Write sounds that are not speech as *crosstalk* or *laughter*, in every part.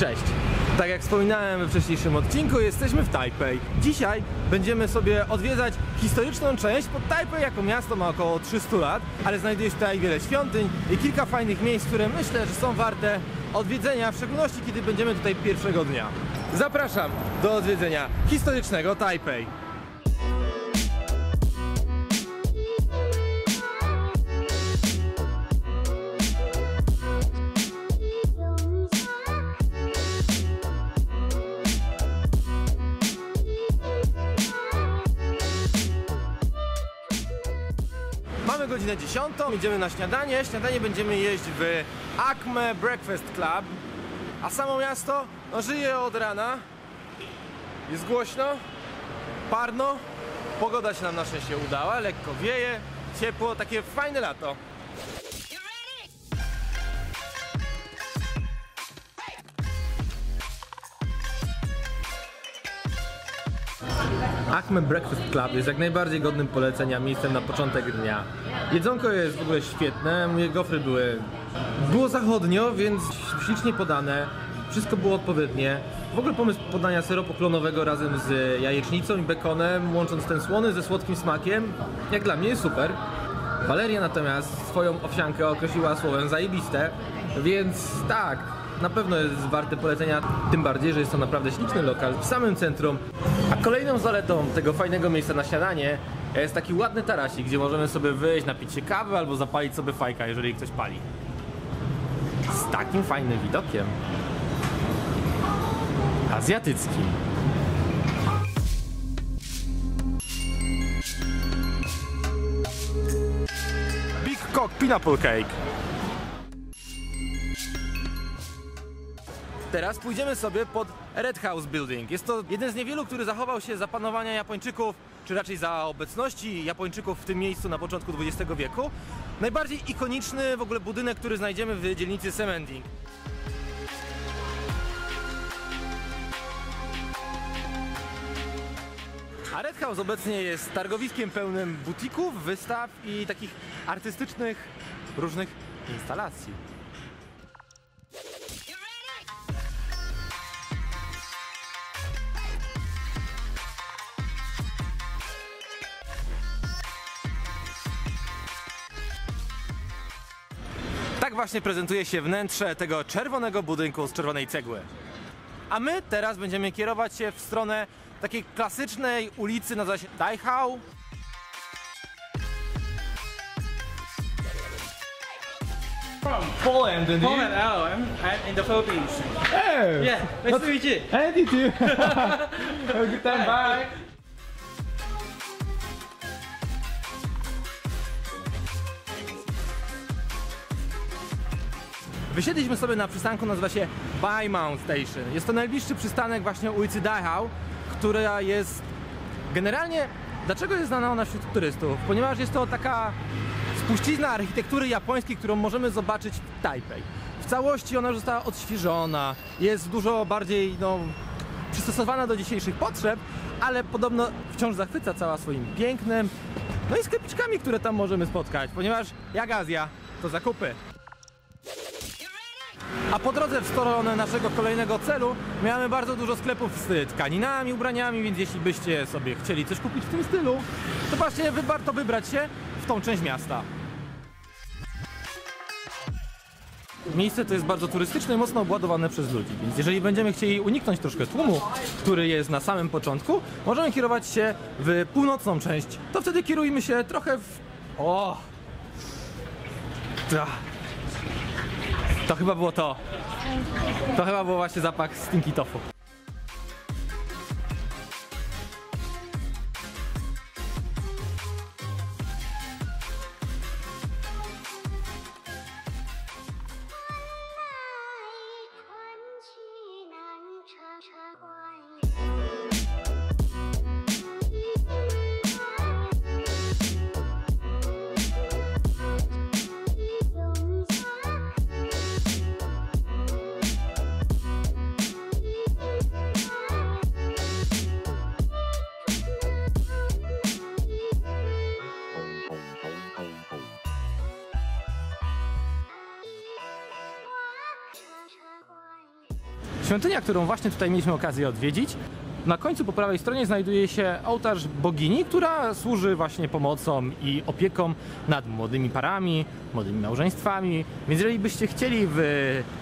Cześć! Tak jak wspominałem we wcześniejszym odcinku, jesteśmy w Tajpej. Dzisiaj będziemy sobie odwiedzać historyczną część, bo Tajpej jako miasto ma około 300 lat, ale znajduje się tutaj wiele świątyń i kilka fajnych miejsc, które myślę, że są warte odwiedzenia, w szczególności kiedy będziemy tutaj pierwszego dnia. Zapraszam do odwiedzenia historycznego Tajpej. Godzinę 10, idziemy na śniadanie. Śniadanie będziemy jeść w Acme Breakfast Club. A samo miasto no, żyje od rana. Jest głośno, parno. Pogoda się nam na szczęście udała, lekko wieje, ciepło, takie fajne lato. Acme Breakfast Club jest jak najbardziej godnym polecenia miejscem na początek dnia. Jedzonko jest w ogóle świetne, moje gofry były... Było zachodnio, więc ślicznie podane, wszystko było odpowiednie. W ogóle pomysł podania syropu klonowego razem z jajecznicą i bekonem, łącząc ten słony ze słodkim smakiem, jak dla mnie jest super. Waleria natomiast swoją owsiankę określiła słowem zajebiste, więc tak, na pewno jest warte polecenia, tym bardziej, że jest to naprawdę śliczny lokal w samym centrum. Kolejną zaletą tego fajnego miejsca na śniadanie jest taki ładny tarasik, gdzie możemy sobie wyjść, napić się kawy albo zapalić sobie fajka, jeżeli ktoś pali. Z takim fajnym widokiem. Azjatyckim. Big Cock Pineapple Cake. Teraz pójdziemy sobie pod Red House Building. Jest to jeden z niewielu, który zachował się za panowania Japończyków, czy raczej za obecności Japończyków w tym miejscu na początku XX wieku. Najbardziej ikoniczny w ogóle budynek, który znajdziemy w dzielnicy Semending. A Red House obecnie jest targowiskiem pełnym butików, wystaw i takich artystycznych różnych instalacji. Właśnie prezentuje się wnętrze tego czerwonego budynku z czerwonej cegły. A my teraz będziemy kierować się w stronę takiej klasycznej ulicy, nazywa się Daihao. From Poland, and Poland. Oh, I'm, I'm in the Philippines. Oh, Yeah, nice to meet you. Andy too. *laughs* Have a good time. Bye. Wysiedliśmy sobie na przystanku, nazywa się Baimount Station. Jest to najbliższy przystanek właśnie ulicy Dachau, która jest generalnie... Dlaczego jest znana ona wśród turystów? Ponieważ jest to taka spuścizna architektury japońskiej, którą możemy zobaczyć w Tajpej. W całości ona została odświeżona, jest dużo bardziej no, przystosowana do dzisiejszych potrzeb, ale podobno wciąż zachwyca cała swoim pięknem, no i sklepiczkami, które tam możemy spotkać, ponieważ jak Azja, to zakupy. A po drodze w stronę naszego kolejnego celu miałem bardzo dużo sklepów z tkaninami, ubraniami, więc jeśli byście sobie chcieli coś kupić w tym stylu, to właśnie warto wybrać się w tą część miasta. Miejsce to jest bardzo turystyczne i mocno obładowane przez ludzi, więc jeżeli będziemy chcieli uniknąć troszkę tłumu, który jest na samym początku, możemy kierować się w północną część. To wtedy kierujmy się trochę w... O! Ta. To chyba było to. To chyba było właśnie zapach stinky tofu. Świątynia, którą właśnie tutaj mieliśmy okazję odwiedzić. Na końcu po prawej stronie znajduje się ołtarz bogini, która służy właśnie pomocą i opieką nad młodymi parami, młodymi małżeństwami. Więc jeżeli byście chcieli w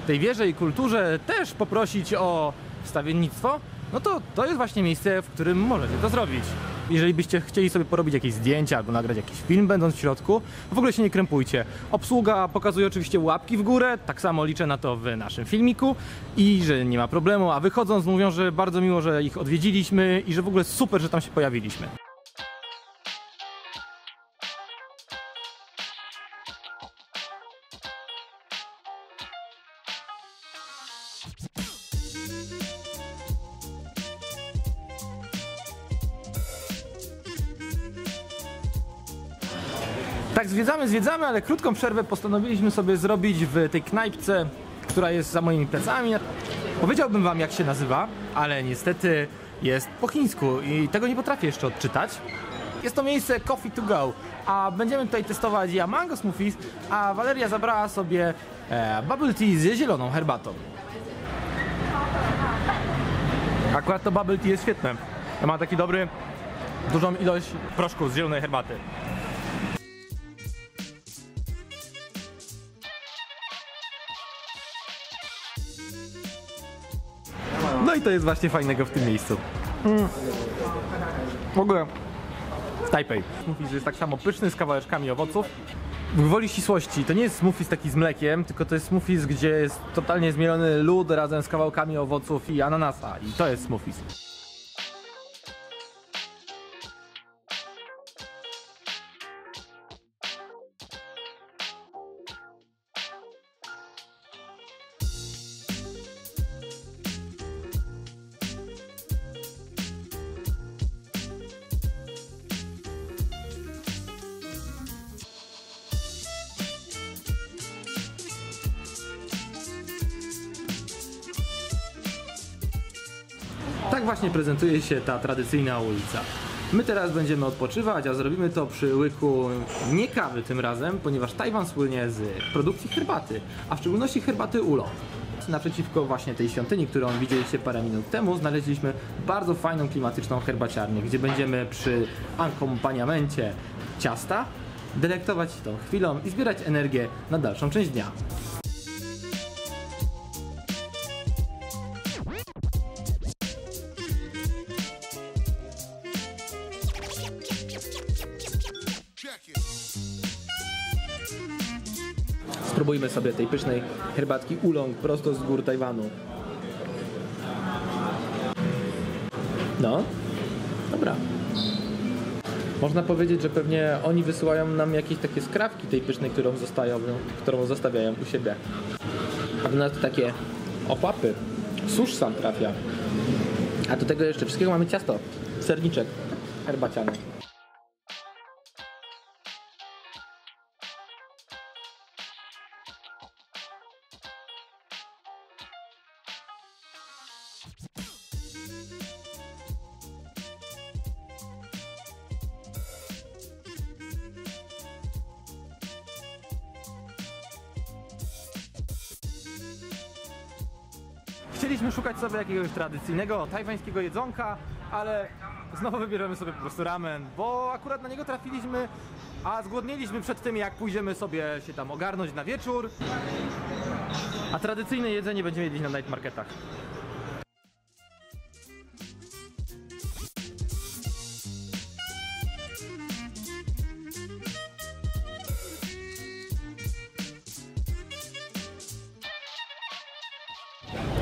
tej wierze i kulturze też poprosić o wstawiennictwo, no to to jest właśnie miejsce, w którym możecie to zrobić. Jeżeli byście chcieli sobie porobić jakieś zdjęcia albo nagrać jakiś film będąc w środku, w ogóle się nie krępujcie. Obsługa pokazuje oczywiście łapki w górę, tak samo liczę na to w naszym filmiku i że nie ma problemu, a wychodząc mówią, że bardzo miło, że ich odwiedziliśmy i że w ogóle super, że tam się pojawiliśmy. Tak, zwiedzamy, zwiedzamy, ale krótką przerwę postanowiliśmy sobie zrobić w tej knajpce, która jest za moimi plecami. Powiedziałbym wam, jak się nazywa, ale niestety jest po chińsku i tego nie potrafię jeszcze odczytać. Jest to miejsce Coffee to Go, a będziemy tutaj testować ja mango smoothies, a Valeria zabrała sobie e, bubble tea z zieloną herbatą. Akurat to bubble tea jest świetne. Mam taki dobry, dużą ilość proszku z zielonej herbaty. To jest właśnie fajnego w tym miejscu. Mm. W ogóle w Tajpej. Smoothies jest tak samo pyszny z kawałeczkami owoców. Gwoli ścisłości, to nie jest smoothies taki z mlekiem, tylko to jest smoothies, gdzie jest totalnie zmielony lód razem z kawałkami owoców i ananasa. I to jest smoothies. Tak właśnie prezentuje się ta tradycyjna ulica. My teraz będziemy odpoczywać, a zrobimy to przy łyku nie kawy tym razem, ponieważ Tajwan słynie z produkcji herbaty, a w szczególności herbaty Ulo. Naprzeciwko właśnie tej świątyni, którą widzieliście parę minut temu, znaleźliśmy bardzo fajną klimatyczną herbaciarnię, gdzie będziemy przy akompaniamencie ciasta delektować się tą chwilą i zbierać energię na dalszą część dnia. Spróbujmy sobie tej pysznej herbatki Oolong prosto z gór Tajwanu. No, dobra. Można powiedzieć, że pewnie oni wysyłają nam jakieś takie skrawki tej pysznej, którą, zostają, którą zostawiają u siebie. A do nas to takie ochłapy. Susz sam trafia. A do tego jeszcze wszystkiego mamy ciasto, serniczek herbaciany. Chcieliśmy szukać sobie jakiegoś tradycyjnego tajwańskiego jedzonka, ale znowu wybierzemy sobie po prostu ramen, bo akurat na niego trafiliśmy, a zgłodnieliśmy przed tym, jak pójdziemy sobie się tam ogarnąć na wieczór. A tradycyjne jedzenie będziemy jedli na night marketach.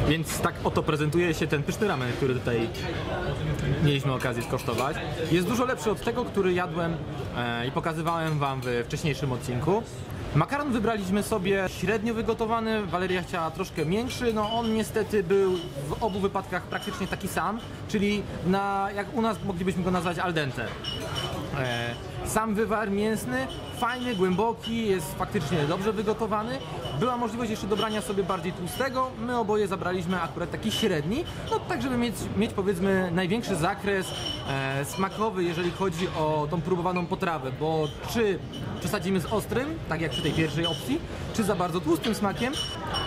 Więc tak oto prezentuje się ten pyszny ramen, który tutaj mieliśmy okazję skosztować. Jest dużo lepszy od tego, który jadłem e, i pokazywałem wam w wcześniejszym odcinku. Makaron wybraliśmy sobie średnio wygotowany, Waleria chciała troszkę większy, no on niestety był w obu wypadkach praktycznie taki sam, czyli na, jak u nas moglibyśmy go nazwać al dente. E, sam wywar mięsny, fajny, głęboki, jest faktycznie dobrze wygotowany. Była możliwość jeszcze dobrania sobie bardziej tłustego. My oboje zabraliśmy akurat taki średni, no tak, żeby mieć, mieć powiedzmy największy zakres e, smakowy, jeżeli chodzi o tą próbowaną potrawę, bo czy przesadzimy z ostrym, tak jak przy tej pierwszej opcji, czy za bardzo tłustym smakiem,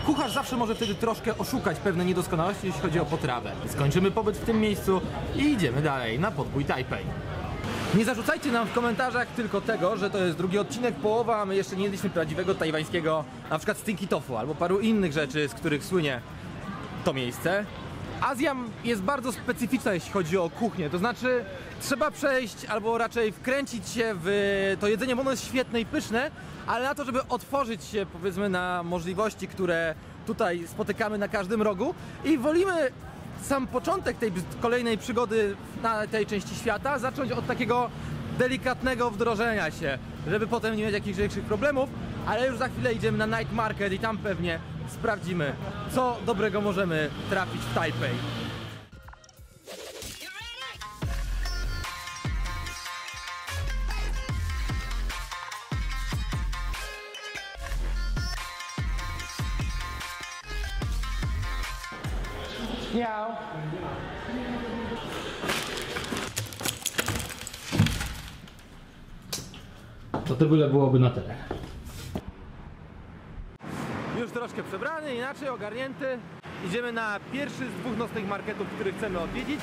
kucharz zawsze może wtedy troszkę oszukać pewne niedoskonałości, jeśli chodzi o potrawę. Skończymy pobyt w tym miejscu i idziemy dalej na podbój Tajpej. Nie zarzucajcie nam w komentarzach tylko tego, że to jest drugi odcinek, połowa, a my jeszcze nie jedliśmy prawdziwego tajwańskiego, na przykład stinky tofu albo paru innych rzeczy, z których słynie to miejsce. Azja jest bardzo specyficzna, jeśli chodzi o kuchnię, to znaczy trzeba przejść albo raczej wkręcić się w to jedzenie, bo ono jest świetne i pyszne, ale na to, żeby otworzyć się powiedzmy na możliwości, które tutaj spotykamy na każdym rogu i wolimy sam początek tej kolejnej przygody na tej części świata zacząć od takiego delikatnego wdrożenia się, żeby potem nie mieć jakichś większych problemów, ale już za chwilę idziemy na night market i tam pewnie sprawdzimy, co dobrego możemy trafić w Taipei. Miał. To tyle byłoby na tyle. Już troszkę przebrany, inaczej ogarnięty. Idziemy na pierwszy z dwóch nocnych marketów, który chcemy odwiedzić.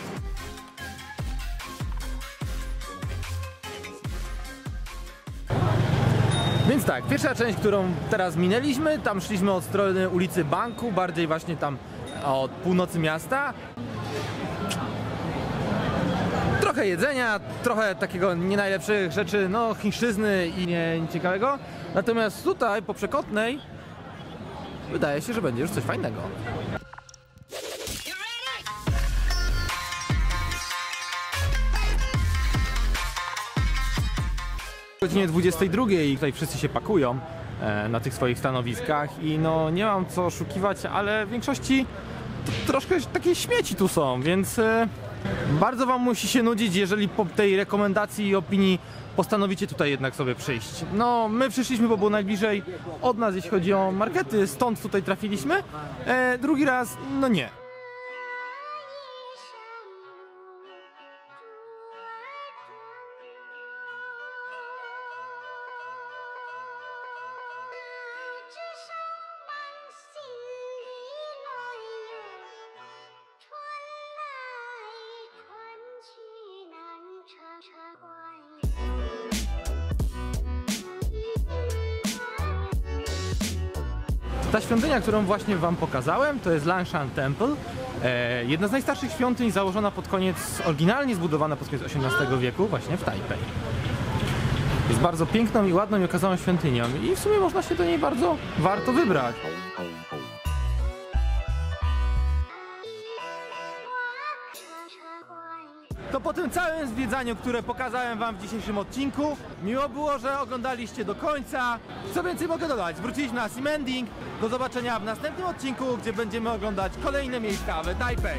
Więc tak, pierwsza część, którą teraz minęliśmy, tam szliśmy od strony ulicy Banku, bardziej właśnie tam od północy miasta. Trochę jedzenia, trochę takiego nie najlepszych rzeczy, no chińszczyzny i nie nic ciekawego. Natomiast tutaj po przekotnej wydaje się, że będzie już coś fajnego. O godzinie 22 i tutaj wszyscy się pakują e, na tych swoich stanowiskach i no nie mam co oszukiwać, ale w większości troszkę takiej śmieci tu są, więc e, bardzo wam musi się nudzić, jeżeli po tej rekomendacji i opinii postanowicie tutaj jednak sobie przyjść. No, my przyszliśmy, bo było najbliżej od nas, jeśli chodzi o markety, stąd tutaj trafiliśmy. E, drugi raz, no nie. Ta świątynia, którą właśnie wam pokazałem, to jest Langshan Temple. E, jedna z najstarszych świątyń założona pod koniec, oryginalnie zbudowana pod koniec XVIII wieku właśnie w Tajpej. Jest bardzo piękną i ładną i okazałą świątynią i w sumie można się do niej bardzo warto wybrać. To po tym całym zwiedzaniu, które pokazałem wam w dzisiejszym odcinku, miło było, że oglądaliście do końca. Co więcej mogę dodać, wróciliśmy na Simending. Do zobaczenia w następnym odcinku, gdzie będziemy oglądać kolejne miejsca w Taipei.